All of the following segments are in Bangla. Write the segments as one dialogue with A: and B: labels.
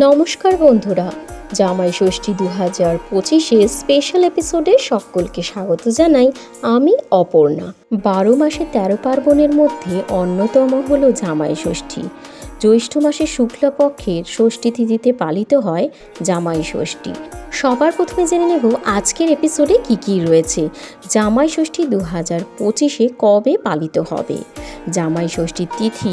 A: নমস্কার বন্ধুরা, জামাই ষষ্ঠী দু হাজার পঁচিশে স্পেশাল এপিসোডে সকলকে স্বাগত জানাই আমি অপর্ণা। বারো মাসে তেরো পার্বণের মধ্যে অন্যতম হলো জামাই ষষ্ঠী। জ্যৈষ্ঠ মাসে শুক্লপক্ষের ষষ্ঠী তিথিতে পালিত হয় জামাই ষষ্ঠী। সবার প্রথমে জেনে নেব আজকের এপিসোডে কি কি রয়েছে। জামাই ষষ্ঠী দু হাজার পঁচিশে কবে পালিত হবে? জামাই ষষ্ঠীর তিথি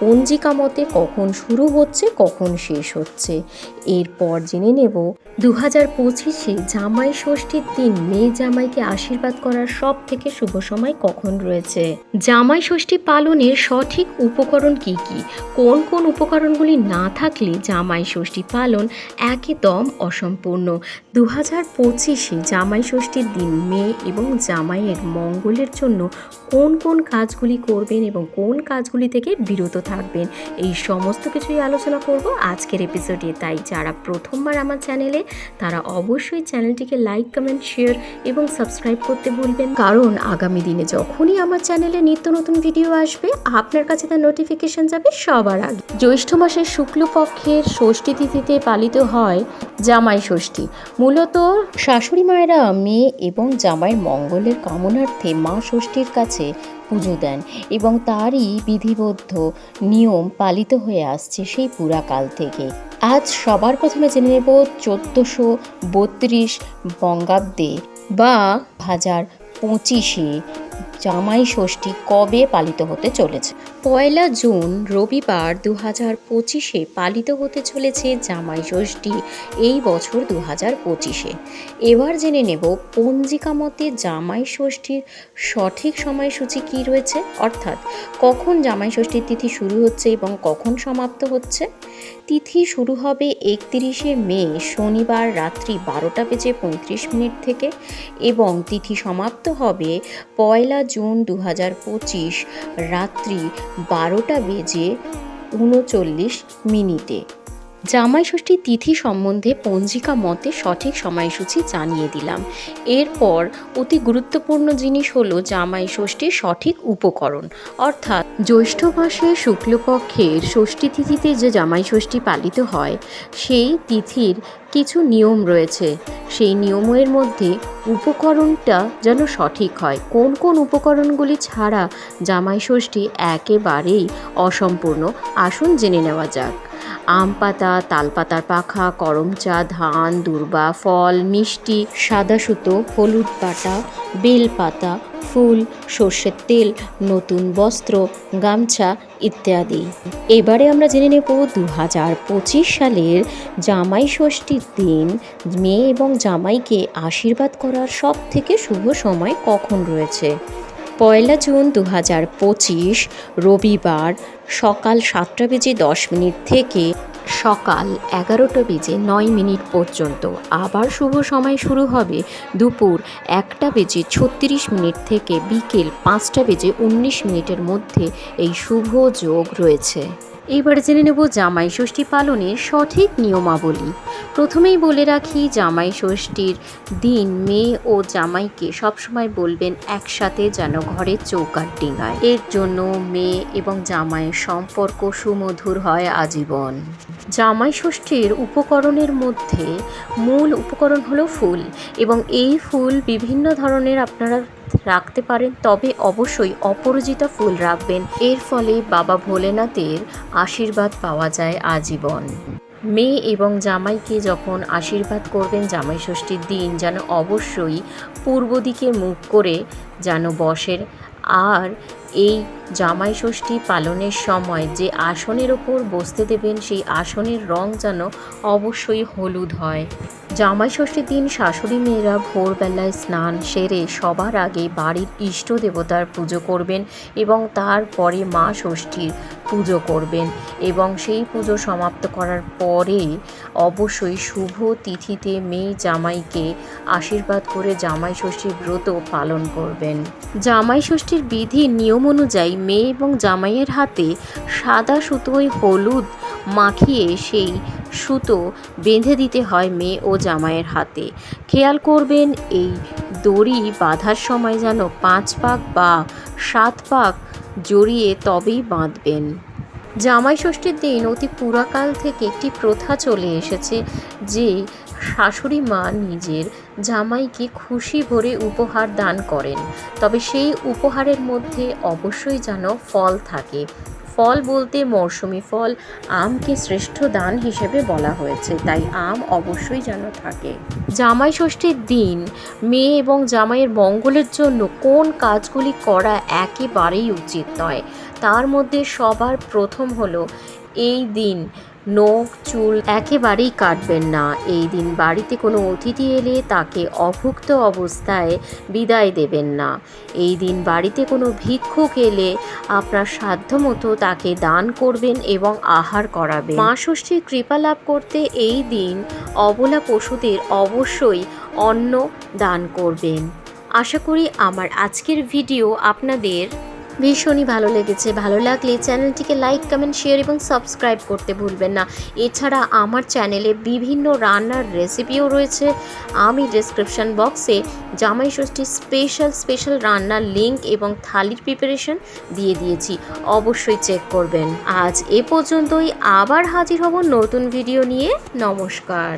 A: পঞ্জিকা মতে কখন শুরু হচ্ছে, কখন শেষ হচ্ছে। এরপর জেনে নেব দু হাজার পঁচিশে জামাই ষষ্ঠীর দিন মেয়ে জামাইকে আশীর্বাদ করার সব থেকে শুভ সময় কখন রয়েছে? জামাই ষষ্ঠী পালনের সঠিক উপকরণ কি কি? কোন কোন উপকরণগুলি না থাকলে জামাই ষষ্ঠী পালন একদম অসম্পূর্ণ? দু হাজার পঁচিশে জামাই ষষ্ঠীর দিন মেয়ে এবং জামাইয়ের মঙ্গলের জন্য কোন কোন কাজগুলি করবেন এবং কোন কাজগুলি থেকে বিরত থাকবেন। এই সমস্ত কিছুই আলোচনা করব আজকের এপিসোডে তাই যারা প্রথমবার আমার চ্যানেলে তারা অবশ্যই চ্যানেলটিকে লাইক কমেন্ট শেয়ার এবং সাবস্ক্রাইব করতে ভুলবেন কারণ আগামী দিনে যখনই আমার চ্যানেলে নিত্য নতুন ভিডিও আসবে, আপনার কাছে তার নোটিফিকেশন যাবে সবার আগে। জ্যৈষ্ঠ মাসের শুক্লপক্ষের ষষ্ঠী তিথিতে পালিত হয় জামাই ষষ্ঠী। মূলত শাশুড়ি মায়েরা মেয়ে এবং জামাইয়ের মঙ্গলের কামনার্থে মা ষষ্ঠীর কাছে পুজো দেন এবং তারই বিধিবদ্ধ নিয়ম পালিত হয়ে আসছে সেই পুরাকাল থেকে। আজ সবার প্রথমে জেনে নেব চোদ্দোশো বত্রিশ বঙ্গাব্দে বা হাজার পঁচিশে জামাই ষষ্ঠী কবে পালিত হতে চলেছে। পয়লা জুন, রবিবার দু হাজার পঁচিশে পালিত হতে চলেছে জামাই ষষ্ঠী, এই বছর দু হাজার পঁচিশে। এবার জেনে নেব পঞ্জিকা মতে জামাই ষষ্ঠীর সঠিক সময়সূচি কী রয়েছে, অর্থাৎ কখন জামাই ষষ্ঠীর তিথি শুরু হচ্ছে এবং কখন সমাপ্ত হচ্ছে? তিথি শুরু হবে একত্রিশে মে, শনিবার রাত্রি বারোটা বেজে পঁয়ত্রিশ মিনিট থেকে এবং তিথি সমাপ্ত হবে পয়লা জুন দু হাজার পঁচিশ রাত্রি বারোটা বেজে উনচল্লিশ মিনিটে। জামাই ষষ্ঠী তিথি সম্বন্ধে পঞ্জিকা মতে সঠিক সময়সূচি জানিয়ে দিলাম। এরপর অতি গুরুত্বপূর্ণ জিনিস হলো জামাই ষষ্ঠীর সঠিক উপকরণ। অর্থাৎ জ্যৈষ্ঠ মাসে শুক্লপক্ষের ষষ্ঠী তিথিতে যে জামাই ষষ্ঠী পালিত হয়, সেই তিথির কিছু নিয়ম রয়েছে। সেই নিয়মের মধ্যে উপকরণটা যেন সঠিক হয়। কোন কোন উপকরণগুলি ছাড়া জামাই ষষ্ঠী একেবারেই অসম্পূর্ণ? আসুন জেনে নেওয়া যাক। আম পাতা তালপাতার পাখা করম চা ধান, দুর্বা, ফল, মিষ্টি, সাদা সুতো, হলুদ পাতা বেলপাতা ফুল, সর্ষের তেল, নতুন বস্ত্র, গামছা ইত্যাদি। এবারে আমরা জেনে নেব দু হাজার পঁচিশ সালের জামাই ষষ্ঠীর দিন, মেয়ে এবং জামাইকে আশীর্বাদ করার সব থেকে শুভ সময় কখন রয়েছে। পয়লা জুন দু হাজার পঁচিশ রবিবার সকাল সাতটা বেজে দশ মিনিট থেকে সকাল এগারোটা বেজে নয় মিনিট পর্যন্ত। আবার শুভ সময় শুরু হবে দুপুর একটা বেজে ছত্রিশ মিনিট থেকে বিকেল পাঁচটা বেজে উনিশ মিনিটের মধ্যে। এই শুভ যোগ রয়েছে। এবারে জেনে নেব জামাই ষষ্ঠী পালনের সঠিক নিয়মাবলী। প্রথমেই বলে রাখি, জামাই ষষ্ঠীর দিন মেয়ে ও জামাইকে সবসময় বলবেন একসাথে যেন ঘরের চৌকার ডিঙায়। এর জন্য মেয়ে এবং জামাইয়ের সম্পর্ক সুমধুর হয় আজীবন। জামাই ষষ্ঠীর উপকরণের মধ্যে মূল উপকরণ হলো ফুল এবং এই ফুল বিভিন্ন ধরনের আপনারা রাখতে পারেন, তবে অবশ্যই অপরাজিতা ফুল রাখবেন। এর ফলে বাবা ভোলেনাথের আশীর্বাদ পাওয়া যায় আজীবন। মেয়ে এবং জামাইকে যখন আশীর্বাদ করবেন জামাই ষষ্ঠীর দিন, যেন অবশ্যই পূর্ব দিকে মুখ করে যেন বসেন। আর এই জামাই ষষ্ঠী পালনের সময় যে আসনের ওপর বসতে দেবেন, সেই আসনের রং যেন অবশ্যই হলুদ হয়। জামাই ষষ্ঠীর দিন শাশুড়ি মেয়েরা ভোরবেলায় স্নান সেরে সবার আগে বাড়ির ইষ্ট দেবতার পুজো করবেন এবং তারপরে মা ষষ্ঠীর পুজো করবেন এবং সেই পুজো সমাপ্ত করার পরে অবশ্যই শুভ তিথিতে মেয়ে জামাইকে আশীর্বাদ করে জামাই ষষ্ঠীর ব্রত পালন করবেন। জামাই ষষ্ঠীর বিধি নিয়ম অনুযায়ী মেয়ে এবং জামাইয়ের হাতে সাদা সুতোয় হলুদ মাখিয়ে সেই সুতো বেঁধে দিতে হয় মেয়ে ও জামাইয়ের হাতে। খেয়াল করবেন, এই দড়ি বাঁধার সময় যেন পাঁচ পাক বা সাত পাক জড়িয়ে তবেই বাঁধবেন। জামাই ষষ্ঠীর দিন অতি পুরাকাল থেকে একটি প্রথা চলে এসেছে যে শাশুড়ি মা নিজের জামাইকে খুশি ভরে উপহার দান করেন। তবে সেই উপহারের মধ্যে অবশ্যই যেন ফল থাকে। ফল বলতে মরশুমি ফল, আমকে শ্রেষ্ঠ দান হিসেবে বলা হয়েছে, তাই আম অবশ্যই যেন থাকে। জামাই ষষ্ঠীর দিন মেয়ে এবং জামাইয়ের মঙ্গলের জন্য কোন কাজগুলি করা একেবারেই উচিত নয়। তার মধ্যে সবার প্রথম হলো, এই দিন নখ, চুল একেবারেই কাটবেন না। এই দিন বাড়িতে কোনো অতিথি এলে তাকে অভুক্ত অবস্থায় বিদায় দেবেন না। এই দিন বাড়িতে কোনো ভিক্ষুক এলে আপনার সাধ্যমতো তাকে দান করবেন এবং আহার করাবেন। মা ষষ্ঠীর কৃপা লাভ করতে এই দিন অবলা পশুদের অবশ্যই অন্ন দান করবেন। আশা করি আমার আজকের ভিডিও আপনাদের ভীষণই ভালো লেগেছে। ভালো লাগলে চ্যানেলটিকে লাইক কমেন্ট শেয়ার এবং সাবস্ক্রাইব করতে ভুলবেন না। এছাড়া আমার চ্যানেলে বিভিন্ন রান্নার রেসিপিও রয়েছে। আমি ডেসক্রিপশন বক্সে জামাই ষষ্ঠীর স্পেশাল স্পেশাল রান্নার লিঙ্ক এবং থালির প্রিপারেশন দিয়ে দিয়েছি। অবশ্যই চেক করবেন। আজ এ পর্যন্তই। আবার হাজির হব নতুন ভিডিও নিয়ে। নমস্কার।